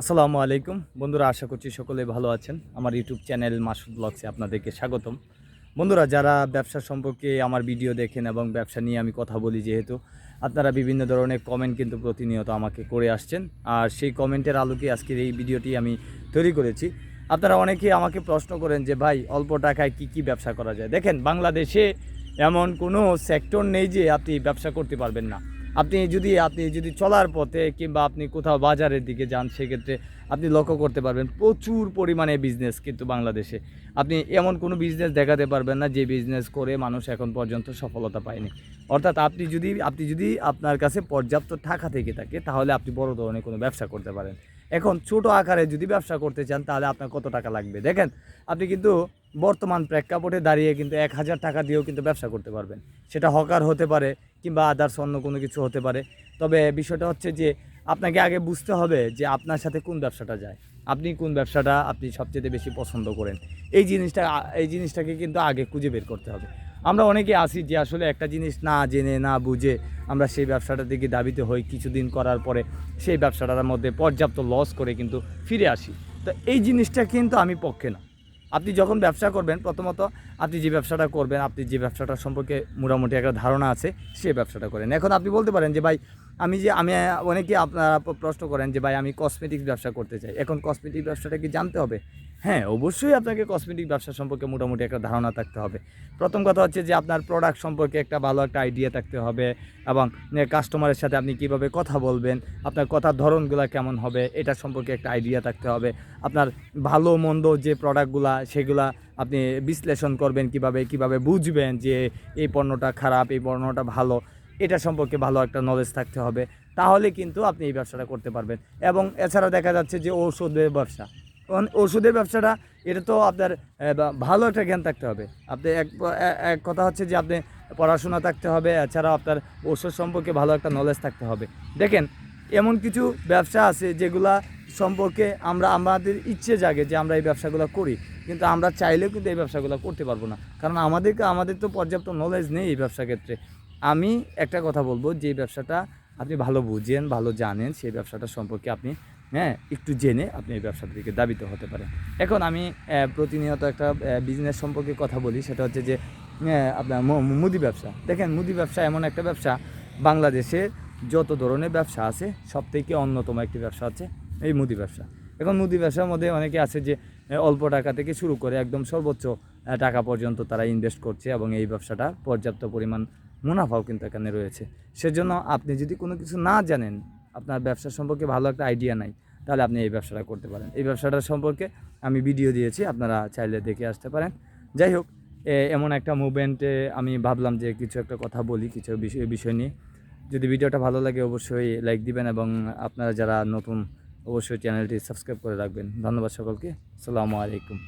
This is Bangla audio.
আসসালামু আলাইকুম। বন্ধুরা, আশা করছি সকলে ভালো আছেন। আমার ইউটিউব চ্যানেল মাসুদ ব্লগসে আপনাদেরকে স্বাগতম। বন্ধুরা, যারা ব্যবসা সম্পর্কে আমার ভিডিও দেখেন এবং ব্যবসা নিয়ে আমি কথা বলি যেহেতু, আপনারা বিভিন্ন ধরনের কমেন্ট কিন্তু প্রতিনিয়ত আমাকে করে আসছেন। আর সেই কমেন্টের আলোকে আজকের এই ভিডিওটি আমি তৈরি করেছি। আপনারা অনেকেই আমাকে প্রশ্ন করেন যে, ভাই, অল্প টাকায় কি কি ব্যবসা করা যায়? দেখেন, বাংলাদেশে এমন কোনো সেক্টর নেই যে আপনি ব্যবসা করতে পারবেন না। আপনি যদি আপনি যদি চলার পথে কিংবা আপনি কোথাও বাজারের দিকে যান, সেক্ষেত্রে আপনি লক্ষ্য করতে পারবেন প্রচুর পরিমাণে বিজনেস কিন্তু বাংলাদেশে। আপনি এমন কোনো বিজনেস দেখাতে পারবেন না যে বিজনেস করে মানুষ এখন পর্যন্ত সফলতা পায়নি। অর্থাৎ আপনি যদি আপনি যদি আপনার কাছে পর্যাপ্ত টাকা থেকে থাকে, তাহলে আপনি বড় ধরনের কোনো ব্যবসা করতে পারেন। এখন ছোট আকারে যদি ব্যবসা করতে চান, তাহলে আপনার কত টাকা লাগবে? দেখেন, আপনি কিন্তু বর্তমান প্রেক্ষাপটে দাঁড়িয়ে কিন্তু এক হাজার টাকা দিয়েও কিন্তু ব্যবসা করতে পারবেন। সেটা হকার হতে পারে কিংবা আদার্স অন্য কোনো কিছু হতে পারে। তবে বিষয়টা হচ্ছে যে, আপনাকে আগে বুঝতে হবে যে আপনার সাথে কোন ব্যবসাটা যায়। আপনি কোন ব্যবসাটা আপনি সবচেয়ে বেশি পছন্দ করেন। এই জিনিসটা, এই জিনিসটাকে কিন্তু আগে খুঁজে বের করতে হবে। আমরা অনেকে আসি যে আসলে একটা জিনিস না জেনে, না বুঝে আমরা সেই ব্যবসাটার দিকে দাবিতে হই। কিছুদিন করার পরে সেই ব্যবসাটার মধ্যে পর্যাপ্ত লস করে কিন্তু ফিরে আসি। তো এই জিনিসটা কিন্তু আমি পক্ষে না। আপনি যখন ব্যবসা করবেন, প্রথমত আপনি যে ব্যবসাটা করবেন, আপনি যে ব্যবসাটা সম্পর্কে মোটামুটি একটা ধারণা আছে, সে ব্যবসাটা করেন। এখন আপনি বলতে পারেন যে, ভাই আমি যে, আমি, অনেকে আপনারা প্রশ্ন করেন যে, ভাই, আমি কসমেটিক্স ব্যবসা করতে চাই। এখন কসমেটিক ব্যবসাটা কি জানতে হবে? হ্যাঁ অবশ্যই আপনাকে কসমেটিক ব্যবসা সম্পর্কে মোটামুটি একটা ধারণা থাকতে হবে। প্রথম কথা হচ্ছে যে, আপনার প্রোডাক্ট সম্পর্কে একটা ভালো একটা আইডিয়া থাকতে হবে এবং কাস্টমারের সাথে আপনি কীভাবে কথা বলবেন, আপনার কথার ধরনগুলো কেমন হবে, এটা সম্পর্কে একটা আইডিয়া থাকতে হবে। আপনার ভালো মন্দ যে প্রোডাক্টগুলা সেগুলা আপনি বিশ্লেষণ করবেন কীভাবে কীভাবে বুঝবেন যে, এই পণ্যটা খারাপ, এই পণ্যটা ভালো। এটা সম্পর্কে ভালো একটা নলেজ থাকতে হবে। তাহলে কিন্তু আপনি এই ব্যবসাটা করতে পারবেন। এবং এছাড়া দেখা যাচ্ছে যে ঔষধের ব্যবসা। ওষুধের ব্যবসাটা, এটা তো আপনার ভালো একটা জ্ঞান থাকতে হবে। আপনি এক এক কথা হচ্ছে যে আপনি পড়াশোনা থাকতে হবে এছাড়াও আপনার ওষুধ সম্পর্কে ভালো একটা নলেজ থাকতে হবে। দেখেন, এমন কিছু ব্যবসা আছে যেগুলা সম্পর্কে আমরা, আমাদের ইচ্ছে জাগে যে আমরা এই ব্যবসাগুলো করি। কিন্তু আমরা চাইলেও কিন্তু এই ব্যবসাগুলো করতে পারব না। কারণ আমাদেরকে, আমাদের তো পর্যাপ্ত নলেজ নেই এই ব্যবসা ক্ষেত্রে। আমি একটা কথা বলব, যে ব্যবসাটা আপনি ভালো বুঝেন, ভালো জানেন, সেই ব্যবসাটা সম্পর্কে আপনি হ্যাঁ একটু জেনে আপনি এই ব্যবসা থেকে দাবিত হতে পারেন। এখন আমি প্রতিনিয়ত একটা বিজনেস সম্পর্কে কথা বলি, সেটা হচ্ছে যে আপনার মুদি ব্যবসা। দেখেন, মুদি ব্যবসা এমন একটা ব্যবসা বাংলাদেশের যত ধরনের ব্যবসা আছে সব থেকে অন্যতম একটি ব্যবসা হচ্ছে এই মুদি ব্যবসা। এখন মুদি ব্যবসার মধ্যে অনেকে আছে যে অল্প টাকা থেকে শুরু করে একদম সর্বোচ্চ টাকা পর্যন্ত তারা ইনভেস্ট করছে এবং এই ব্যবসাটা পর্যাপ্ত পরিমাণ মুনাফাও কিন্তু এখানে রয়েছে। সেজন্য আপনি যদি কোনো কিছু না জানেন, আপনার ব্যবসা সম্পর্কে ভালো একটা আইডিয়া নাই, তাহলে আপনি এই ব্যবসাটা করতে পারেন। এই ব্যবসাটা সম্পর্কে আমি ভিডিও দিয়েছি, আপনারা চাইলে দেখে আসতে পারেন। যাই হোক এমন একটা মুভমেন্টে আমি ভাবলাম যে কিছু একটা কথা বলি, কিছু বিষয় বিষয় নিয়ে। যদি ভিডিওটা ভালো লাগে অবশ্যই লাইক দিবেন এবং আপনারা যারা নতুন, অবশ্যই চ্যানেলটি সাবস্ক্রাইব করে রাখবেন। ধন্যবাদ সকলকে। আসসালামু আলাইকুম।